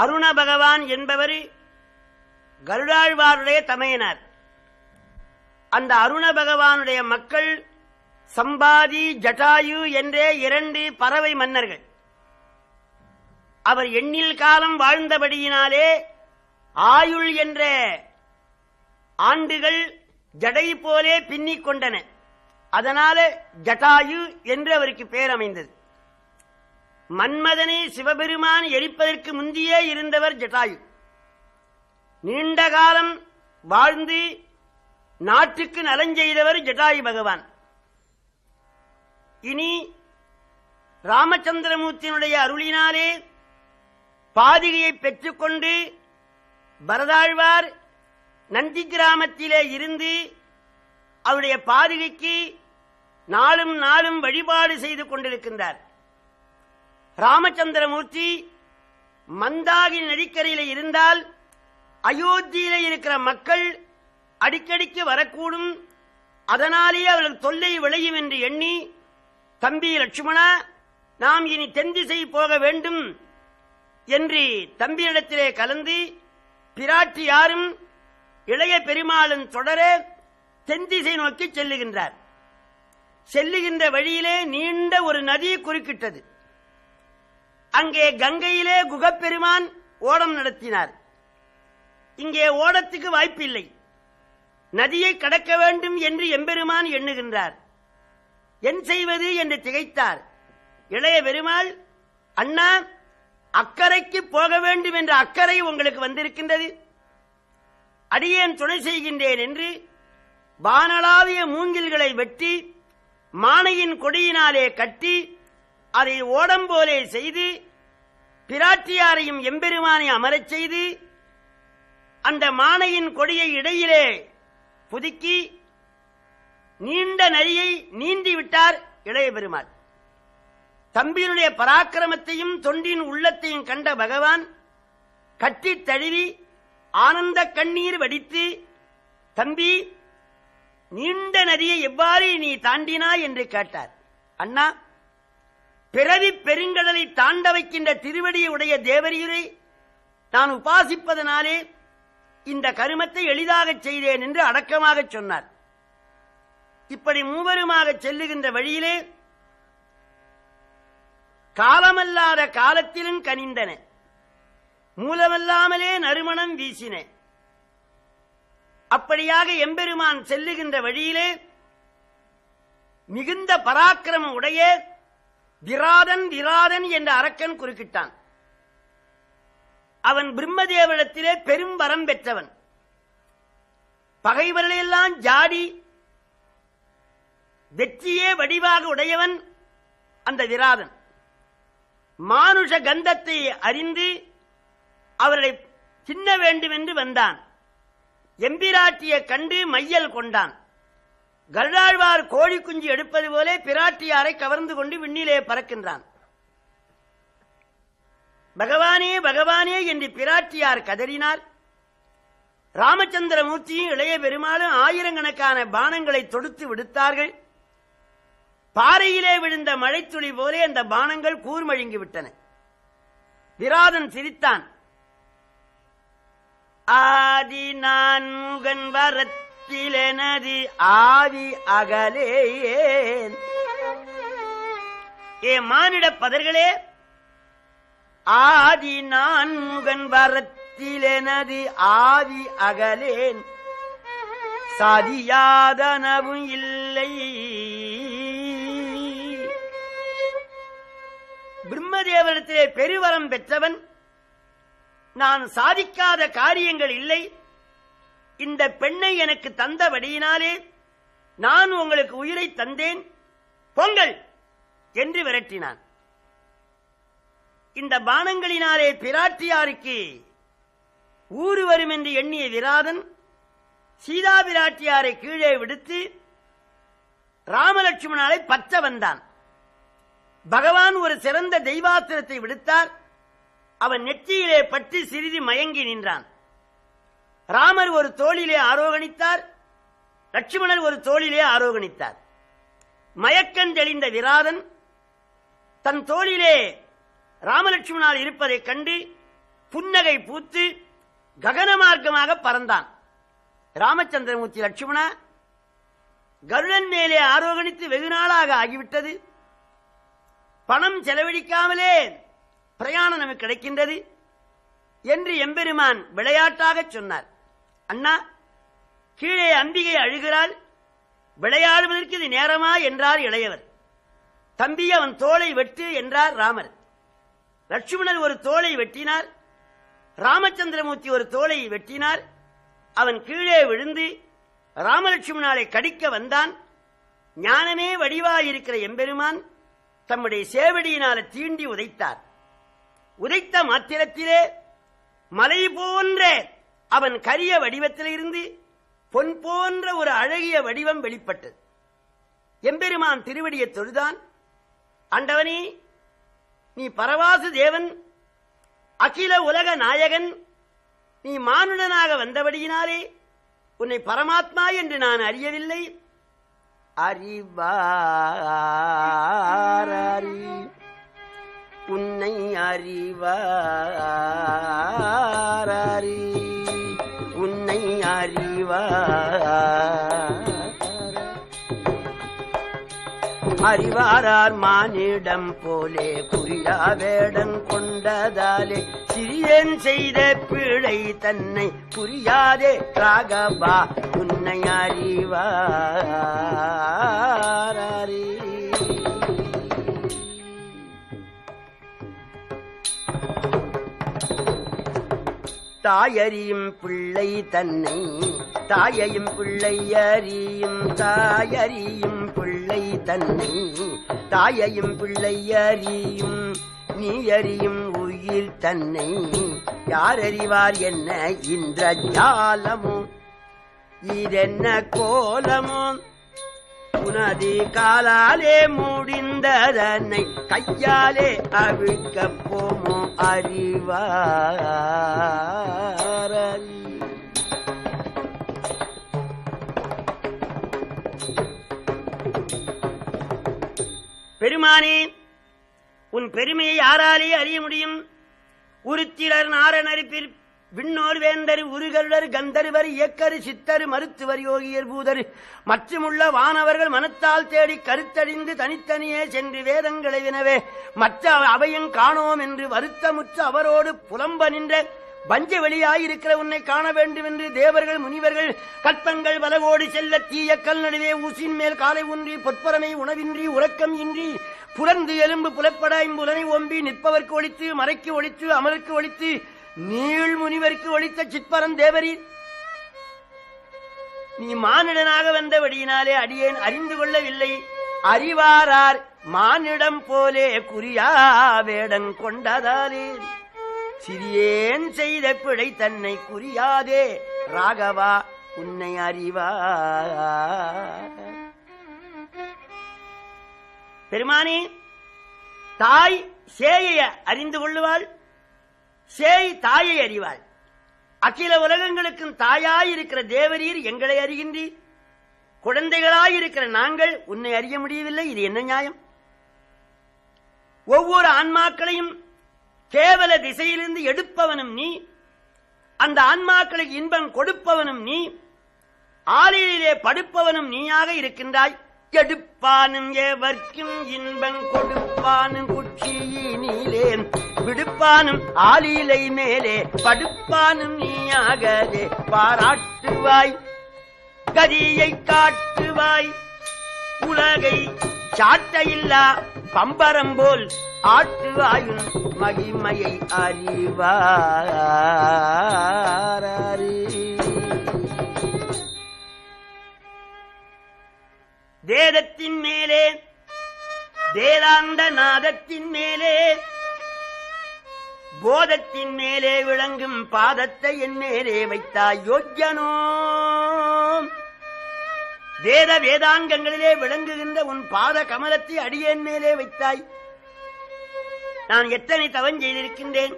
அருண பகவான் என்பவர் கருடாழ்வாருடைய தமையனார். அந்த அருண பகவானுடைய மக்கள் சம்பாதி ஜட்டாயு என்றே இரண்டு பறவை மன்னர்கள். அவர் எண்ணில் காலம் வாழ்ந்தபடியினாலே ஆயுள் என்ற ஆண்டுகள் ஜடை போலே பின்னிக் கொண்டன. அதனால ஜட்டாயு என்று அவருக்கு பேர் அமைந்தது மன்மதனை சிவபெருமான் எரிப்பதற்கு முந்தியே இருந்தவர் ஜட்டாயு. நீண்ட காலம் வாழ்ந்து நாட்டுக்கு நலஞ்செய்தவர் ஜட்டாயு பகவான். இனி ராமச்சந்திரமூர்த்தியினுடைய அருளினாலே பாதிகையை பெற்றுக்கொண்டு பரதாழ்வார் நந்தி கிராமத்திலே இருந்து அவருடைய பாதிகைக்கு நாளும் நாளும் வழிபாடு செய்து கொண்டிருக்கின்றார். ராமச்சந்திரமூர்த்தி மந்தாகி நதிக்கரையில் இருந்தால் அயோத்தியில இருக்கிற மக்கள் அடிக்கடிக்கு வரக்கூடும். அதனாலேயே அவர்களுக்கு தொல்லை விளையும் என்று எண்ணி தம்பி லட்சுமணா நாம் இனி தென் திசை போக வேண்டும் என்று தம்பியிடத்திலே கலந்து பிராட்டி யாரும் இளைய பெருமாளும் தொடர தென் திசை நோக்கி செல்லுகின்றார். செல்லுகின்ற வழியிலே நீண்ட ஒரு நதி குறுக்கிட்டது. அங்கே கங்கையிலே குகப்பெருமான் ஓடம் நடத்தினார். இங்கே ஓடத்துக்கு வாய்ப்பில்லை. நதியை கடக்க வேண்டும் என்று எம்பெருமான் எண்ணுகின்றார். என் செய்வது என்று திகைத்தார். இளைய பெருமாள் அண்ணா அக்கறைக்கு போக வேண்டும் என்ற அக்கறை உங்களுக்கு வந்திருக்கின்றது. அடியேன் துணை செய்கின்றேன் என்று வானளாவிய மூங்கில்களை வெட்டி மானையின் கொடியினாலே கட்டி அதை ஓடம் போலே செய்து பிராட்டியாரையும் எம்பெருமானை அமரச் செய்து அந்த மானையின் கொடியை இடையிலே புதுக்கி நீண்ட நரியை நீந்தி விட்டார் இளைய பெருமாள். தம்பியினுடைய பராக்கிரமத்தையும் தொண்டின் உள்ளத்தையும் கண்ட பகவான் கட்டி தழுவி ஆனந்த கண்ணீர் வடித்து தம்பி நீண்ட நதியை எவ்வாறு நீ தாண்டினாய்? என்று கேட்டார். அண்ணா பிறவி பெருங்கடலை தாண்ட வைக்கின்ற திருவடியை உடைய தேவரியுரை நான் உபாசிப்பதனாலே இந்த கருமத்தை எளிதாகச் செய்தேன் என்று அடக்கமாகச் சொன்னார். இப்படி மூவருமாக செல்லுகின்ற வழியிலே காலமல்லாத காலத்திலும் கனிந்தன. மூலமல்லாமலே நறுமணம் வீசின. அப்படியாக எம்பெருமான் செல்லுகின்ற வழியிலே மிகுந்த பராக்கிரமம் உடைய விராதன் விராதன் என்ற அரக்கன் குறுக்கிட்டான். அவன் பிரம்மதேவனிடத்திலே பெரும் வரம் பெற்றவன். பகைவர்களையெல்லாம் ஜாடி வெற்றியே வடிவாக உடையவன் அந்த விராதன். மானுஷ கந்தத்தை அறிந்து அவர்களை சின்ன வேண்டும் என்று வந்தான். எம்பிராட்டியை கண்டு மையல் கொண்டான். கருடாழ்வார் கோழி குஞ்சு எடுப்பது போல பிராட்டியாரை கவர்ந்து கொண்டு விண்ணிலே பறக்கின்றான். பகவானே பகவானே என்று பிராட்டியார் கதறினார். ராமச்சந்திரமூர்த்தியும் இளைய பெருமாளும் ஆயிரக்கணக்கான பானங்களை தொடுத்து விடுத்தார்கள். பாறையிலே விழுந்த மழைத்துளி போலே அந்த பானங்கள் கூர்மழுங்கி விட்டன விராதன் சிரித்தான். ஆதி நான் முகன் வரத்திலெனது ஆவி அகலேயே ஏ மானிட பதர்களே ஆதி நான் முகன் வரத்திலெனது ஆவி அகலேன். சாதியாதனவும் இல்லை. பிரம்மதேவனத்திலே பெருவரம் பெற்றவன். நான் சாதிக்காத காரியங்கள் இல்லை. இந்த பெண்ணை எனக்கு தந்தபடியினாலே நான் உங்களுக்கு உயிரை தந்தேன். பொங்கல் என்று விரட்டினான். இந்த பானங்களினாலே பிராட்டியாருக்கு ஊறு வரும் என்று எண்ணிய விராதன் சீதா பிராட்டியாரை கீழே விடுத்து ராமலட்சுமணாலை பற்ற வந்தான். பகவான் ஒரு சிறந்த தெய்வாத்திரத்தை விடுத்தார். அவன் நெற்றியிலே பற்றி சிறிது மயங்கி நின்றான். ராமர் ஒரு தோளிலே ஆரோகணித்தார் லட்சுமணர் ஒரு தோளிலே ஆரோகணித்தார். மயக்கம் தெளிந்த விராதன் தன் தோளிலே ராமலட்சுமணால் இருப்பதைக் கண்டு புன்னகை பூத்து ககன மார்க்கமாக பறந்தான். ராமச்சந்திரமூர்த்தி லட்சுமணா கருடன் மேலே ஆரோகணித்து வெகு நாளாக ஆகிவிட்டது. பணம் செலவழிக்காமலே பிரயாணம் நமக்கு கிடைக்கின்றது என்று எம்பெருமான் விளையாட்டாக சொன்னார். அண்ணா கீழே அம்பிகை அழுகிறாள் விளையாடுவதற்கு இது நேரமா என்றார் இளையவர். தம்பி அவன் தோலை வெட்டு என்றார் ராமர். லட்சுமணர் ஒரு தோலை வெட்டினார் ராமச்சந்திரமூர்த்தி ஒரு தோலை வெட்டினார் அவன் கீழே விழுந்து ராமலட்சுமணாலை கடிக்க வந்தான். ஞானமே வடிவாயிருக்கிற எம்பெருமான் தம்முடைய சேவடியினால தீண்டி உதைத்தார். உதைத்த மாத்திரத்திலே மலை போன்ற அவன் கரிய வடிவத்திலிருந்து பொன் போன்ற ஒரு அழகிய வடிவம் வெளிப்பட்டது. எம்பெருமான் திருவடியை தொழுதான். ஆண்டவனே நீ பரவாசு தேவன் அகில உலக நாயகன் நீ மானுடனாக வந்தபடியினாலே உன்னை பரமாத்மா என்று நான் அறியவில்லை. அறிவாரி உன்னை அறிவாரி தன்னை அறிவார் அறிவாரார் மானிடம் போலே குறியா வேடம் கொண்டதாலே சிறியன் செய்த பிழை தன்னை புரியாதே ராகபா உன்னை அறிவாரி. தாயறியும் பிள்ளை தன்னை தாயையும் பிள்ளை அறியும் தாயறியும் பிள்ளை தன்னை தாயையும் பிள்ளை அறியும் நீ அறியும் உயிர் தன்னை. யார் அறிவார் என்ன இன்ற ஜாலமோ இதென்ன கோலமோ? புனதி காலாலே முடிந்ததனை கையாலே அவிழ்க்க போமோ அறிவாரி பெருமானே உன் பெருமையை யாராலே அறிய முடியும்? உருத்திரர் நாரணரிப்பில் விண்ணோர் வேந்தர் உருகருடர் கந்தர்வர் இயக்கரு சித்தர் மருத்துவர் யோகியர் பூதர். மற்றுமுள்ள வானவர்கள் மனத்தால் தேடி கருத்தடிந்து தனித்தனியே சென்று வேதங்களை வினவே. மற்ற அவையும் காணோம் என்று வருத்தமுற்று அவரோடு புலம்ப நின்ற பஞ்ச வெளியாயிருக்கிற உன்னை காண வேண்டும் என்று தேவர்கள் முனிவர்கள் கற்பங்கள் வலகோடு செல்ல தீய கல் நடுவே ஊசின் மேல் காலை ஊன்றி பொற்பரமை உணவின்றி உறக்கம் இன்றி புலந்து எலும்பு புலப்படா இம்புலனை ஒம்பி நிற்பவர்க்கு ஒழித்து மறைக்கு ஒழித்து அமலுக்கு ஒழித்து நீள் முனிவருக்கு ஒழித்த சிற்பரம் தேவரீர் நீ மானிடனாக வந்தபடியினாலே அடியேன் அறிந்து கொள்ளவில்லை. அறிவாரார் மானிடம் போலே குறியா வேடன் கொண்டதாலே. சிறியேன் செய்த பிழை தன்னை குறியாதே. ராகவா உன்னை அறிவா. பெருமானே தாய் சேய அறிந்து கொள்ளுவாள். சேய் தாயை அறிவாள் அகில உலகங்களுக்கும் தாயாயிருக்கிற தேவரீர் எங்களை அறிகின்றீர். குழந்தைகளாயிருக்கிற நாங்கள் உன்னை அறிய முடியவில்லை இது என்ன நியாயம்? ஒவ்வொரு ஆன்மாக்களையும் கேவல திசையிலிருந்து எடுப்பவனும் நீ அந்த ஆன்மாக்களுக்கு இன்பம் கொடுப்பவனும் நீ ஆலையிலே படுப்பவனும் நீயாக இருக்கின்றாய். எடுப்பானும் எவர்க்கும் இன்பம் கொடுப்பானும் குச்சியினிலே விடுப்பானும் ஆலிலை மேலே படுப்பானும் நீயாகவே பாராட்டுவாய். கதியை காட்டுவாய். உலகை சாட்டையில்லா பம்பரம் போல் ஆட்டுவாயும் மகிமையை அறிவாரி வேதத்தின் மேலே வேதாந்த நாதத்தின் மேலே போதத்தின் மேலே விளங்கும் பாதத்தை என் மேலே வைத்தாய் யோக்கியனோ வேத வேதாங்கங்களிலே விளங்குகின்ற உன் பாத கமலத்தை அடியேன் மேலே வைத்தாய். நான் எத்தனை தவம் செய்திருக்கின்றேன்?